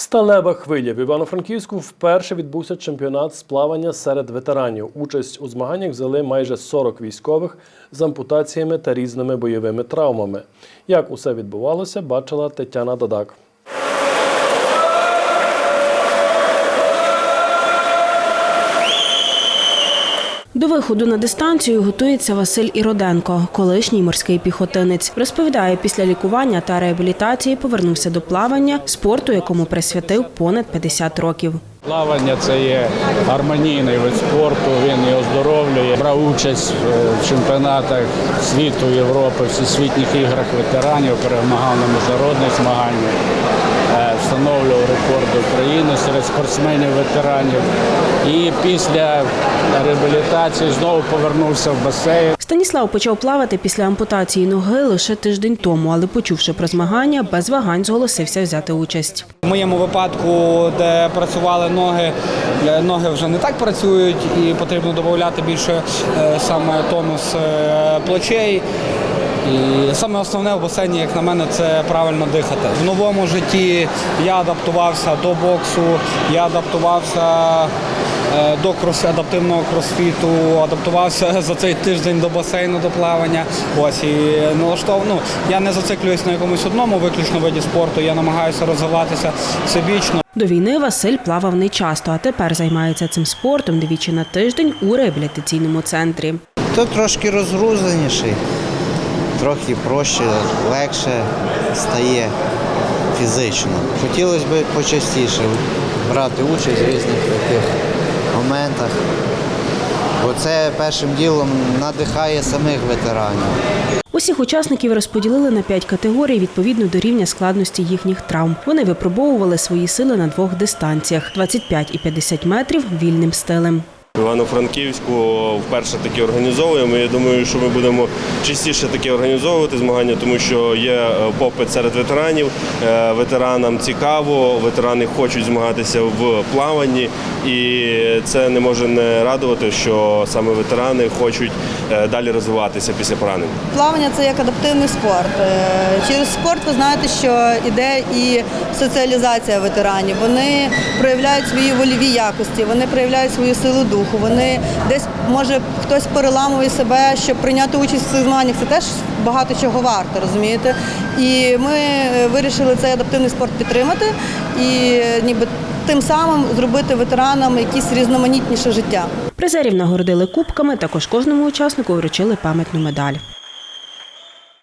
Сталева хвиля в Івано-Франківську вперше відбувся чемпіонат з плавання серед ветеранів. Участь у змаганнях взяли майже 40 військових з ампутаціями та різними бойовими травмами. Як усе відбувалося, бачила Тетяна Дадак. Виходу на дистанцію готується Василь Іроденко, колишній морський піхотинець. Розповідає, після лікування та реабілітації повернувся до плавання, спорту, якому присвятив понад 50 років. Плавання це є гармонійний вид спорту, він і оздоровлює. Брав участь в чемпіонатах світу, Європи, всесвітніх іграх ветеранів, перемагав на міжнародних змаганнях, е, встановлював рекорди України серед спортсменів-ветеранів. І після реабілітації знову повернувся в басейн. Станіслав почав плавати після ампутації ноги лише тиждень тому, але почувши про змагання, без вагань зголосився взяти участь. В моєму випадку, де працювали ноги, е, ноги вже не так працюють і потрібно додати більше е, саме тонус е, плечей. І саме основне в басейні, як на мене, це правильно дихати. В новому житті я адаптувався до боксу, я адаптувався е, до крос, адаптивного кросфіту, адаптувався за цей тиждень до басейну, до плавання. Ось і налаштов... ну, я не зациклююсь на якомусь одному виключно виді спорту. Я намагаюся розвиватися всебічно. До війни Василь плавав не часто, а тепер займається цим спортом двічі на тиждень у реабілітаційному центрі. Тут трошки розгрузеніший, трохи проще, легше стає фізично. Хотілося б почастіше брати участь в різних таких моментах, бо це першим ділом надихає самих ветеранів. Усіх учасників розподілили на п'ять категорій відповідно до рівня складності їхніх травм. Вони випробовували свої сили на двох дистанціях 25 і 50 метрів вільним стилем. Івано-Франківську вперше такі організовуємо. Я думаю, що ми будемо частіше такі організовувати змагання, тому що є е, попит серед ветеранів. Е, Ветеранам цікаво, ветерани хочуть змагатися в плаванні, і це не може не радувати, що саме ветерани хочуть е, далі розвиватися після поранень. Плавання це як адаптивний спорт. Через спорт ви знаєте, що іде і соціалізація ветеранів. Вони проявляють свої вольові якості, вони проявляють свою силу духу. Вони десь може хтось переламує себе, щоб прийняти участь в цих змаганнях. Це теж багато чого варто, розумієте? І ми е, вирішили цей адаптивний спорт підтримати і е, ніби тим самим зробити ветеранам якісь різноманітніше життя. Призерів нагородили кубками, також кожному учаснику вручили пам'ятну медаль.